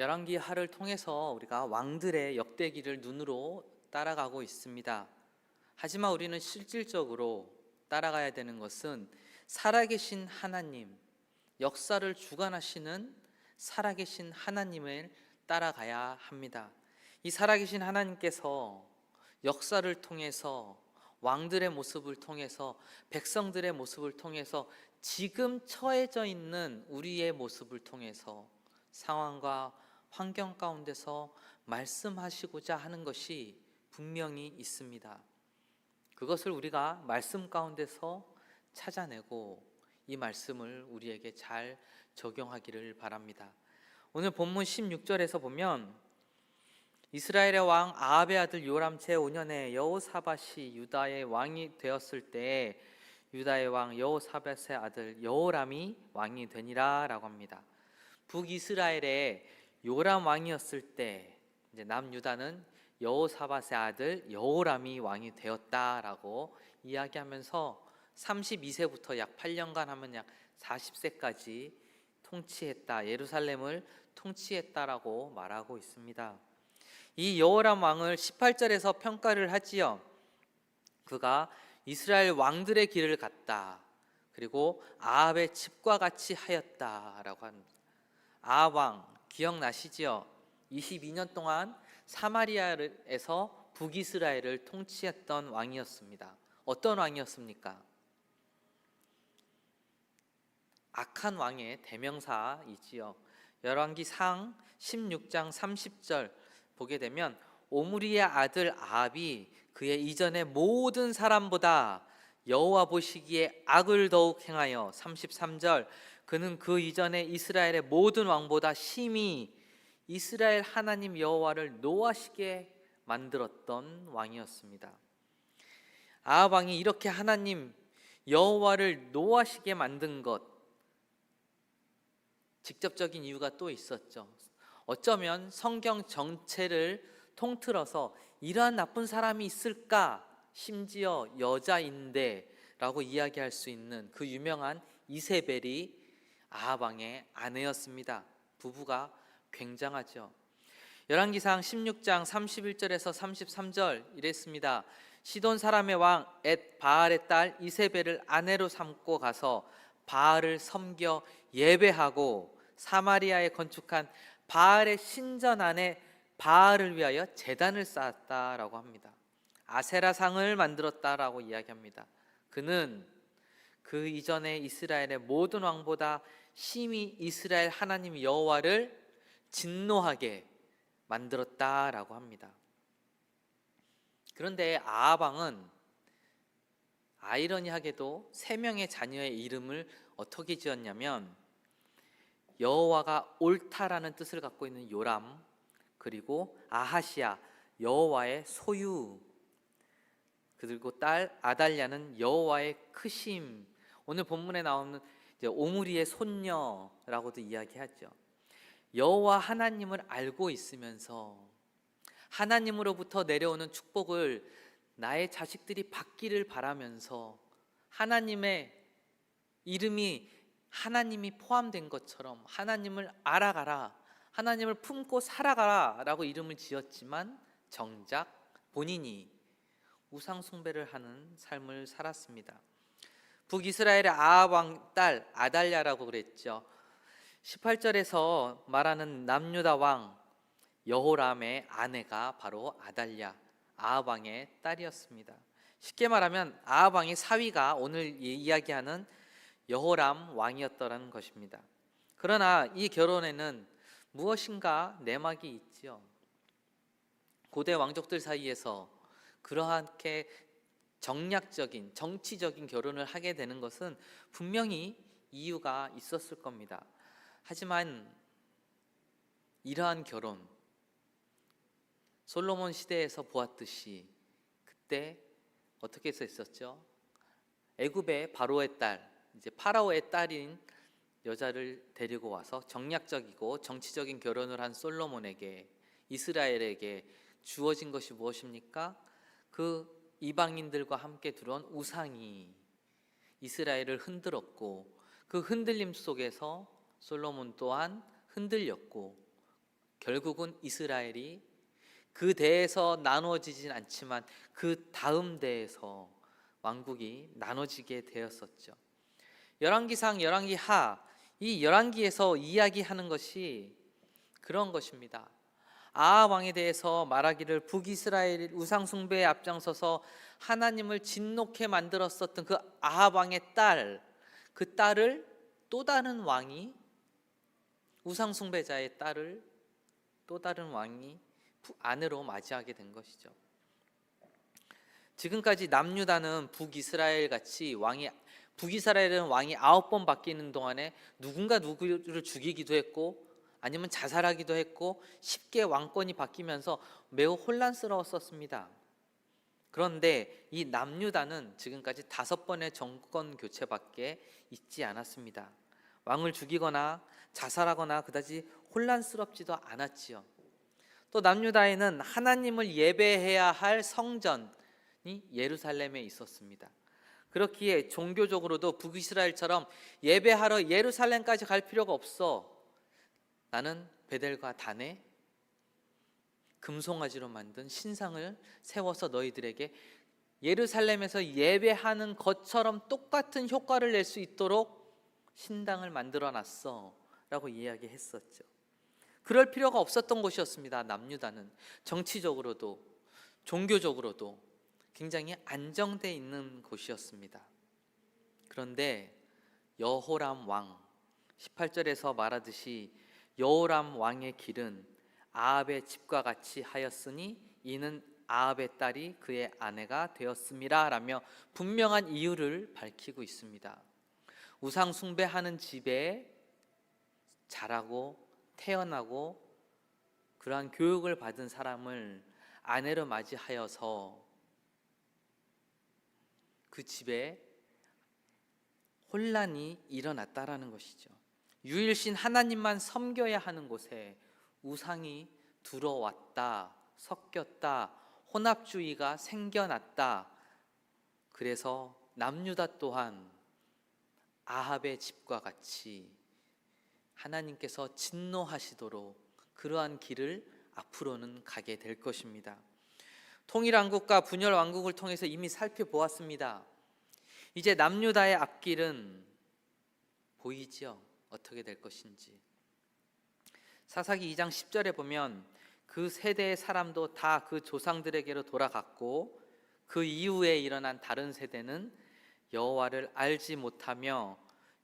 열왕기 하를 통해서 우리가 왕들의 역대기를 눈으로 따라가고 있습니다. 하지만 우리는 실질적으로 따라가야 되는 것은 살아계신 하나님, 역사를 주관하시는 살아계신 하나님을 따라가야 합니다. 이 살아계신 하나님께서 역사를 통해서 왕들의 모습을 통해서 백성들의 모습을 통해서 지금 처해져 있는 우리의 모습을 통해서 상황과 환경 가운데서 말씀하시고자 하는 것이 분명히 있습니다. 그것을 우리가 말씀 가운데서 찾아내고 이 말씀을 우리에게 잘 적용하기를 바랍니다. 오늘 본문 16절에서 보면 이스라엘의 왕 아합의 아들 요람 제5년에 여호사밧이 유다의 왕이 되었을 때 유다의 왕 여호사밧의 아들 여호람이 왕이 되니라라고 합니다. 북이스라엘의 요람 왕이었을 때 이제 남유다는 여호사밧의 아들 여호람이 왕이 되었다라고 이야기하면서 32세부터 약 8년간 하면 약 40세까지 통치했다. 예루살렘을 통치했다라고 말하고 있습니다. 이 여호람 왕을 18절에서 평가를 하지요. 그가 이스라엘 왕들의 길을 갔다. 그리고 아합의 집과 같이 하였다라고 합니다. 아합 왕 기억나시지요? 22년 동안 사마리아에서 북이스라엘을 통치했던 왕이었습니다. 어떤 왕이었습니까? 악한 왕의 대명사이지요. 열왕기 상 16장 30절 보게 되면 오므리의 아들 아합이 그의 이전의 모든 사람보다 여호와 보시기에 악을 더욱 행하여 33절 그는 그 이전에 이스라엘의 모든 왕보다 심히 이스라엘 하나님 여호와를 노하시게 만들었던 왕이었습니다. 아합 왕이 이렇게 하나님 여호와를 노하시게 만든 것 직접적인 이유가 또 있었죠. 어쩌면 성경 전체를 통틀어서 이러한 나쁜 사람이 있을까? 심지어 여자인데라고 이야기할 수 있는 그 유명한 이세벨이 아하방의 아내였습니다. 부부가 굉장하죠. 열왕기상 16장 31절에서 33절 이랬습니다. 시돈 사람의 왕 엣 바알의 딸 이세벨을 아내로 삼고 가서 바알을 섬겨 예배하고 사마리아에 건축한 바알의 신전 안에 바알을 위하여 제단을 쌓았다라고 합니다. 아세라 상을 만들었다라고 이야기합니다. 그는 그 이전에 이스라엘의 모든 왕보다 심히 이스라엘 하나님 여호와를 진노하게 만들었다라고 합니다. 그런데 아하방은 아이러니하게도 세 명의 자녀의 이름을 어떻게 지었냐면 여호와가 옳다라는 뜻을 갖고 있는 요람 그리고 아하시아 여호와의 소유 그리고 딸 아달랴는 여호와의 크심 오늘 본문에 나오는 오므리의 손녀라고도 이야기하죠. 여호와 하나님을 알고 있으면서 하나님으로부터 내려오는 축복을 나의 자식들이 받기를 바라면서 하나님의 이름이 하나님이 포함된 것처럼 하나님을 알아가라, 하나님을 품고 살아가라 라고 이름을 지었지만 정작 본인이 우상 숭배를 하는 삶을 살았습니다. 북이스라엘의 아합 왕 딸 아달랴라고 그랬죠. 18절에서 말하는 남유다 왕 여호람의 아내가 바로 아달랴 아합 왕의 딸이었습니다. 쉽게 말하면 아합 왕의 사위가 오늘 이야기하는 여호람 왕이었더라는 것입니다. 그러나 이 결혼에는 무엇인가 내막이 있지요. 고대 왕족들 사이에서 그러하게 정략적인 정치적인 결혼을 하게 되는 것은 분명히 이유가 있었을 겁니다. 하지만 이러한 결혼 솔로몬 시대에서 보았듯이 그때 어떻게 했었죠? 애굽의 바로의 딸 이제 파라오의 딸인 여자를 데리고 와서 정략적이고 정치적인 결혼을 한 솔로몬에게 이스라엘에게 주어진 것이 무엇입니까? 그 이방인들과 함께 들어온 우상이 이스라엘을 흔들었고 그 흔들림 속에서 솔로몬 또한 흔들렸고 결국은 이스라엘이 그 대에서 나누어지진 않지만 그 다음 대에서 왕국이 나눠지게 되었었죠. 열왕기상, 열왕기하 이 열왕기에서 이야기하는 것이 그런 것입니다. 아합 왕에 대해서 말하기를 북이스라엘 우상 숭배에 앞장서서 하나님을 진노케 만들었었던 그 아합 왕의 딸, 그 딸을 또 다른 왕이 우상 숭배자의 딸을 또 다른 왕이 부- 아내로 맞이하게 된 것이죠. 지금까지 남유다는 북이스라엘 같이 왕이 북이스라엘은 왕이 아홉 번 바뀌는 동안에 누군가 누구를 죽이기도 했고 아니면 자살하기도 했고 쉽게 왕권이 바뀌면서 매우 혼란스러웠었습니다. 그런데 이 남유다는 지금까지 다섯 번의 정권 교체밖에 있지 않았습니다. 왕을 죽이거나 자살하거나 그다지 혼란스럽지도 않았지요. 또 남유다에는 하나님을 예배해야 할 성전이 예루살렘에 있었습니다. 그렇기에 종교적으로도 북이스라엘처럼 예배하러 예루살렘까지 갈 필요가 없어. 나는 베델과 단에 금송아지로 만든 신상을 세워서 너희들에게 예루살렘에서 예배하는 것처럼 똑같은 효과를 낼 수 있도록 신당을 만들어 놨어 라고 이야기했었죠. 그럴 필요가 없었던 곳이었습니다. 남유다는 정치적으로도 종교적으로도 굉장히 안정돼 있는 곳이었습니다. 그런데 여호람 왕 18절에서 말하듯이 여호람 왕의 길은 아합의 집과 같이 하였으니 이는 아합의 딸이 그의 아내가 되었음이라라며 분명한 이유를 밝히고 있습니다. 우상 숭배하는 집에 자라고 태어나고 그러한 교육을 받은 사람을 아내로 맞이하여서 그 집에 혼란이 일어났다라는 것이죠. 유일신 하나님만 섬겨야 하는 곳에 우상이 들어왔다, 섞였다, 혼합주의가 생겨났다. 그래서 남유다 또한 아합의 집과 같이 하나님께서 진노하시도록 그러한 길을 앞으로는 가게 될 것입니다. 통일 왕국과 분열 왕국을 통해서 이미 살펴보았습니다. 이제 남유다의 앞길은 보이지요. 어떻게 될 것인지. 사사기 2장 10절에 보면 그 세대의 사람도 다 그 조상들에게로 돌아갔고 그 이후에 일어난 다른 세대는 여호와를 알지 못하며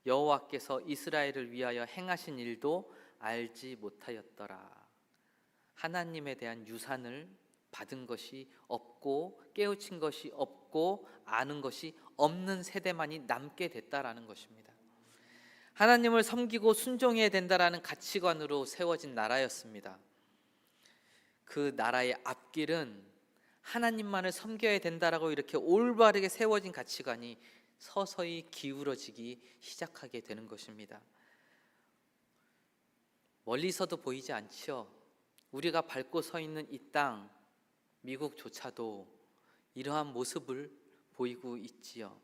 여호와께서 이스라엘을 위하여 행하신 일도 알지 못하였더라. 하나님에 대한 유산을 받은 것이 없고 깨우친 것이 없고 아는 것이 없는 세대만이 남게 됐다라는 것입니다. 하나님을 섬기고 순종해야 된다라는 가치관으로 세워진 나라였습니다. 그 나라의 앞길은 하나님만을 섬겨야 된다라고 이렇게 올바르게 세워진 가치관이 서서히 기울어지기 시작하게 되는 것입니다. 멀리서도 보이지 않지요. 우리가 밟고 서 있는 이 땅, 미국조차도 이러한 모습을 보이고 있지요.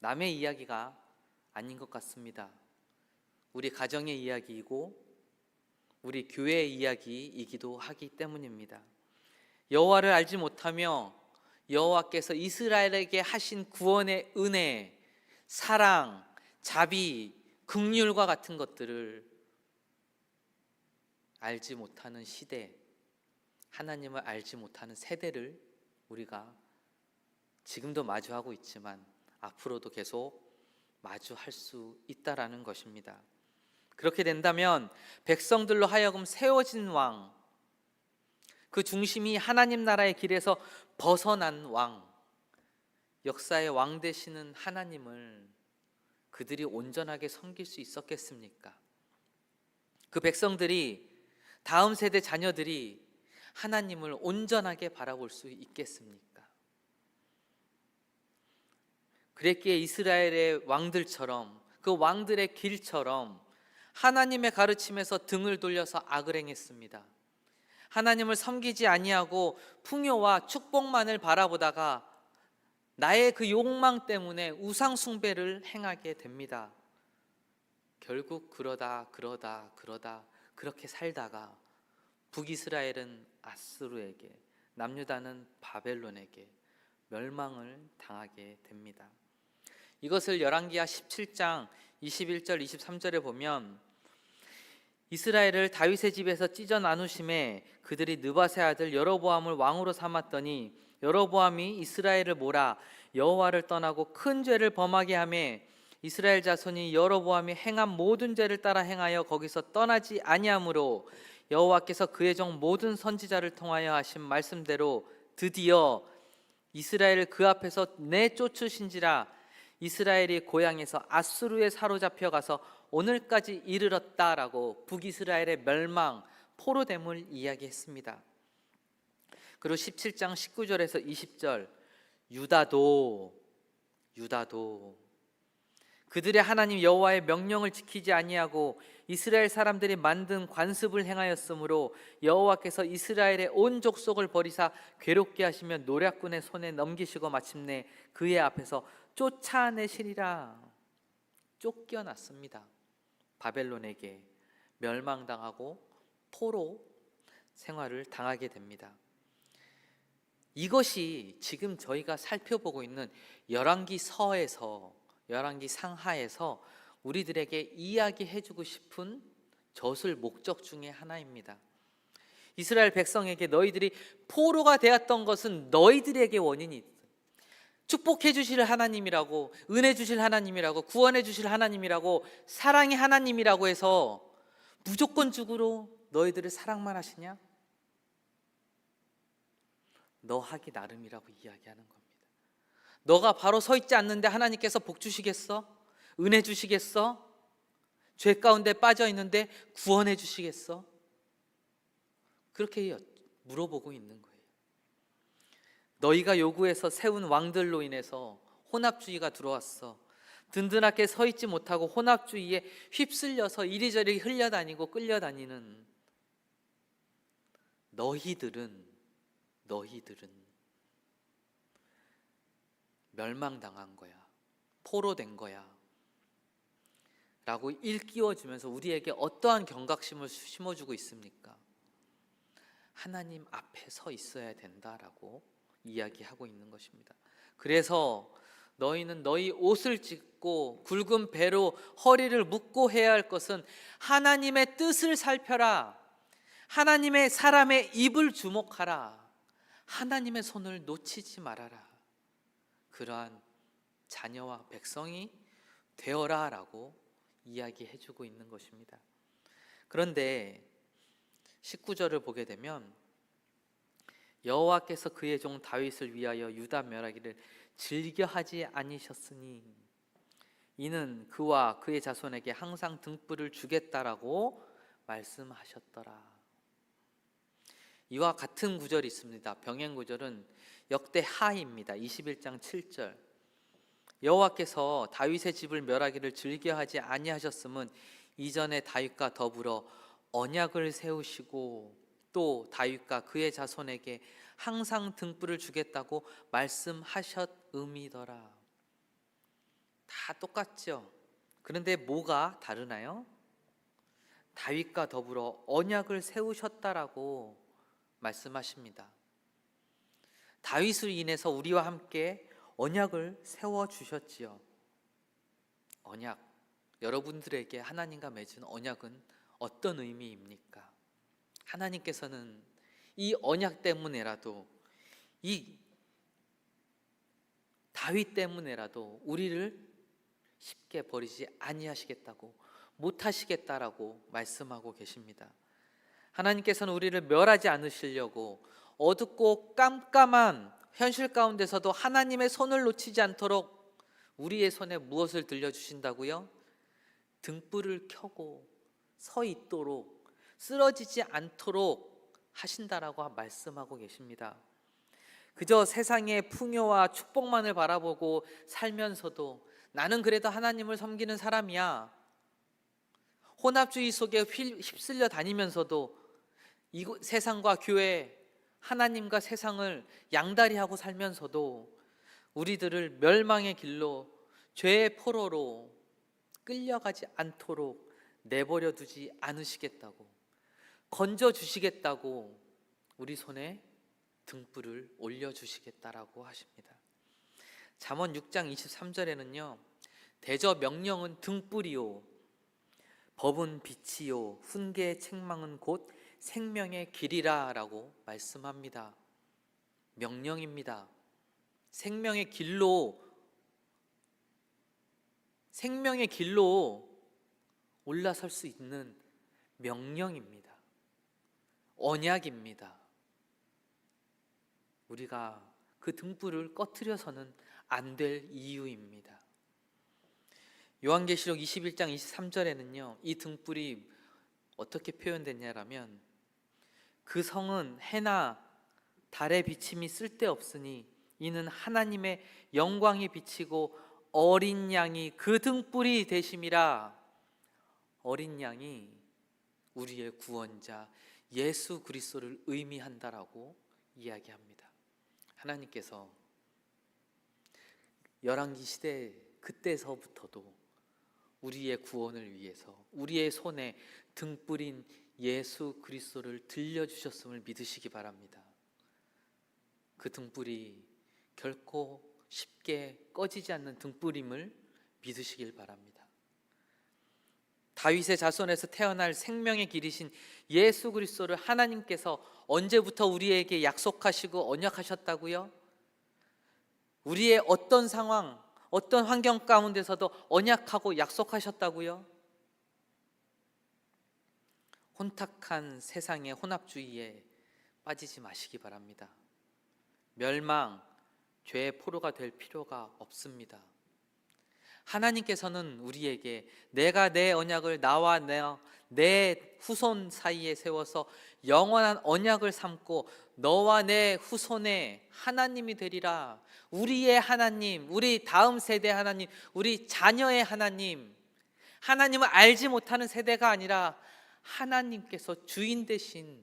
남의 이야기가 아닌 것 같습니다. 우리 가정의 이야기이고 우리 교회의 이야기이기도 하기 때문입니다. 여호와를 알지 못하며 여호와께서 이스라엘에게 하신 구원의 은혜, 사랑, 자비, 긍휼과 같은 것들을 알지 못하는 시대, 하나님을 알지 못하는 세대를 우리가 지금도 마주하고 있지만 앞으로도 계속 마주할 수 있다라는 것입니다. 그렇게 된다면 백성들로 하여금 세워진 왕, 그 중심이 하나님 나라의 길에서 벗어난 왕, 역사의 왕 되시는 하나님을 그들이 온전하게 섬길 수 있었겠습니까? 그 백성들이 다음 세대 자녀들이 하나님을 온전하게 바라볼 수 있겠습니까? 그랬기에 이스라엘의 왕들처럼 그 왕들의 길처럼 하나님의 가르침에서 등을 돌려서 악을 행했습니다. 하나님을 섬기지 아니하고 풍요와 축복만을 바라보다가 나의 그 욕망 때문에 우상 숭배를 행하게 됩니다. 결국 그러다 그러다 그러다 그렇게 살다가 북이스라엘은 아스루에게, 남유다는 바벨론에게 멸망을 당하게 됩니다. 이것을 열왕기하 17장 21절 23절에 보면 이스라엘을 다윗의 집에서 찢어 나누심에 그들이 느바세 아들 여로보암을 왕으로 삼았더니 여로보암이 이스라엘을 몰아 여호와를 떠나고 큰 죄를 범하게 하매 이스라엘 자손이 여로보암이 행한 모든 죄를 따라 행하여 거기서 떠나지 아니하므로 여호와께서 그의 종 모든 선지자를 통하여 하신 말씀대로 드디어 이스라엘을 그 앞에서 내쫓으신지라 이스라엘이 고향에서 아수르에 사로잡혀 가서 오늘까지 이르렀다라고 북이스라엘의 멸망 포로됨을 이야기했습니다. 그리고 17장 19절에서 20절 유다도 유다도 그들의 하나님 여호와의 명령을 지키지 아니하고 이스라엘 사람들이 만든 관습을 행하였으므로 여호와께서 이스라엘의 온 족속을 버리사 괴롭게 하시며 노략군의 손에 넘기시고 마침내 그의 앞에서 쫓아내시리라 쫓겨났습니다. 바벨론에게 멸망당하고 포로 생활을 당하게 됩니다. 이것이 지금 저희가 살펴보고 있는 열왕기 서에서 열왕기 상하에서 우리들에게 이야기해 주고 싶은 저술 목적 중에 하나입니다. 이스라엘 백성에게 너희들이 포로가 되었던 것은 너희들에게 원인이. 축복해 주실 하나님이라고 은혜 주실 하나님이라고 구원해 주실 하나님이라고 사랑의 하나님이라고 해서 무조건적으로 너희들을 사랑만 하시냐? 너 하기 나름이라고 이야기하는 겁니다. 너가 바로 서 있지 않는데 하나님께서 복 주시겠어? 은혜 주시겠어? 죄 가운데 빠져 있는데 구원해 주시겠어? 그렇게 물어보고 있는 거예요. 너희가 요구해서 세운 왕들로 인해서 혼합주의가 들어왔어. 든든하게 서 있지 못하고 혼합주의에 휩쓸려서 이리저리 흘려다니고 끌려다니는 너희들은 너희들은 멸망당한 거야. 포로된 거야. 라고 일깨워 주면서 우리에게 어떠한 경각심을 심어주고 있습니까? 하나님 앞에 서 있어야 된다라고 이야기하고 있는 것입니다. 그래서 너희는 너희 옷을 찢고 굵은 배로 허리를 묶고 해야 할 것은 하나님의 뜻을 살펴라. 하나님의 사람의 입을 주목하라. 하나님의 손을 놓치지 말아라. 그러한 자녀와 백성이 되어라 라고 이야기해 주고 있는 것입니다. 그런데 19절을 보게 되면 여호와께서 그의 종 다윗을 위하여 유다 멸하기를 즐겨하지 아니셨으니 이는 그와 그의 자손에게 항상 등불을 주겠다라고 말씀하셨더라. 이와 같은 구절이 있습니다. 병행 구절은 역대 하입니다. 21장 7절. 여호와께서 다윗의 집을 멸하기를 즐겨하지 아니하셨음은 이전에 다윗과 더불어 언약을 세우시고 또 다윗과 그의 자손에게 항상 등불을 주겠다고 말씀하셨음이더라. 다 똑같죠. 그런데 뭐가 다르나요? 다윗과 더불어 언약을 세우셨다라고 말씀하십니다. 다윗을 인해서 우리와 함께 언약을 세워 주셨지요. 언약 여러분들에게 하나님과 맺은 언약은 어떤 의미입니까? 하나님께서는 이 언약 때문에라도 이 다윗 때문에라도 우리를 쉽게 버리지 아니하시겠다고 못하시겠다라고 말씀하고 계십니다. 하나님께서는 우리를 멸하지 않으시려고 어둡고 깜깜한 현실 가운데서도 하나님의 손을 놓치지 않도록 우리의 손에 무엇을 들려주신다고요? 등불을 켜고 서 있도록 쓰러지지 않도록 하신다라고 말씀하고 계십니다. 그저 세상의 풍요와 축복만을 바라보고 살면서도 나는 그래도 하나님을 섬기는 사람이야. 혼합주의 속에 휩쓸려 다니면서도 이 세상과 교회, 하나님과 세상을 양다리 하고 살면서도 우리들을 멸망의 길로 죄의 포로로 끌려가지 않도록 내버려 두지 않으시겠다고 건져 주시겠다고 우리 손에 등불을 올려 주시겠다라고 하십니다. 잠언 6장 23절에는요. 대저 명령은 등불이요 법은 빛이요 훈계의 책망은 곧 생명의 길이라라고 말씀합니다. 명령입니다. 생명의 길로 생명의 길로 올라설 수 있는 명령입니다. 언약입니다. 우리가 그 등불을 꺼트려서는 안 될 이유입니다. 요한계시록 21장 23절에는요. 이 등불이 어떻게 표현됐냐라면 그 성은 해나 달의 비침이 쓸데없으니 이는 하나님의 영광이 비치고 어린 양이 그 등불이 되심이라 어린 양이 우리의 구원자 예수 그리스도를 의미한다라고 이야기합니다. 하나님께서 열왕기 시대 그때서부터도 우리의 구원을 위해서 우리의 손에 등불인 예수 그리스도를 들려 주셨음을 믿으시기 바랍니다. 그 등불이 결코 쉽게 꺼지지 않는 등불임을 믿으시길 바랍니다. 다윗의 자손에서 태어날 생명의 길이신 예수 그리스도를 하나님께서 언제부터 우리에게 약속하시고 언약하셨다고요? 우리의 어떤 상황, 어떤 환경 가운데서도 언약하고 약속하셨다고요? 혼탁한 세상의 혼합주의에 빠지지 마시기 바랍니다. 멸망, 죄의 포로가 될 필요가 없습니다. 하나님께서는 우리에게 내가 내 언약을 나와 내, 내 후손 사이에 세워서 영원한 언약을 삼고 너와 내 후손의 하나님이 되리라. 우리의 하나님, 우리 다음 세대 하나님, 우리 자녀의 하나님, 하나님을 알지 못하는 세대가 아니라 하나님께서 주인 되신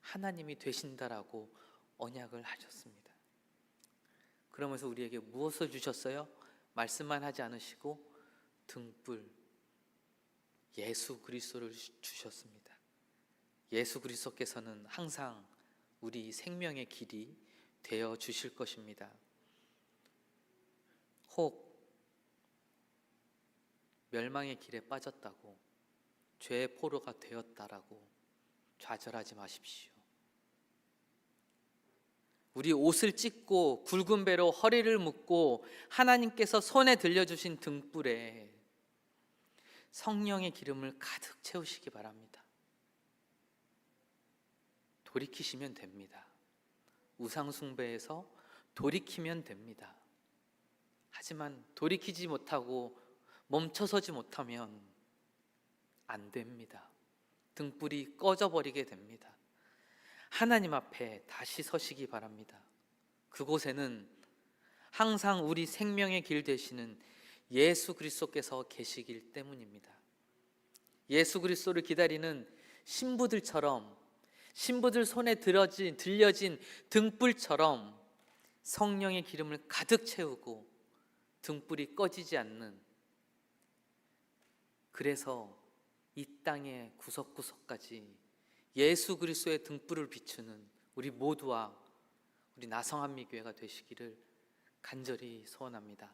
하나님이 되신다라고 언약을 하셨습니다. 그러면서 우리에게 무엇을 주셨어요? 말씀만 하지 않으시고 등불 예수 그리스도를 주셨습니다. 예수 그리스도께서는 항상 우리 생명의 길이 되어 주실 것입니다. 혹 멸망의 길에 빠졌다고 죄의 포로가 되었다라고 좌절하지 마십시오. 우리 옷을 찢고 굵은 배로 허리를 묶고 하나님께서 손에 들려주신 등불에 성령의 기름을 가득 채우시기 바랍니다. 돌이키시면 됩니다. 우상숭배에서 돌이키면 됩니다. 하지만 돌이키지 못하고 멈춰서지 못하면 안 됩니다. 등불이 꺼져버리게 됩니다. 하나님 앞에 다시 서시기 바랍니다. 그곳에는 항상 우리 생명의 길 되시는 예수 그리스도께서 계시길 때문입니다. 예수 그리스도를 기다리는 신부들처럼 신부들 손에 들어진 들려진 등불처럼 성령의 기름을 가득 채우고 등불이 꺼지지 않는 그래서 이 땅의 구석구석까지 예수 그리스도의 등불을 비추는 우리 모두와 우리 나성한미 교회가 되시기를 간절히 소원합니다.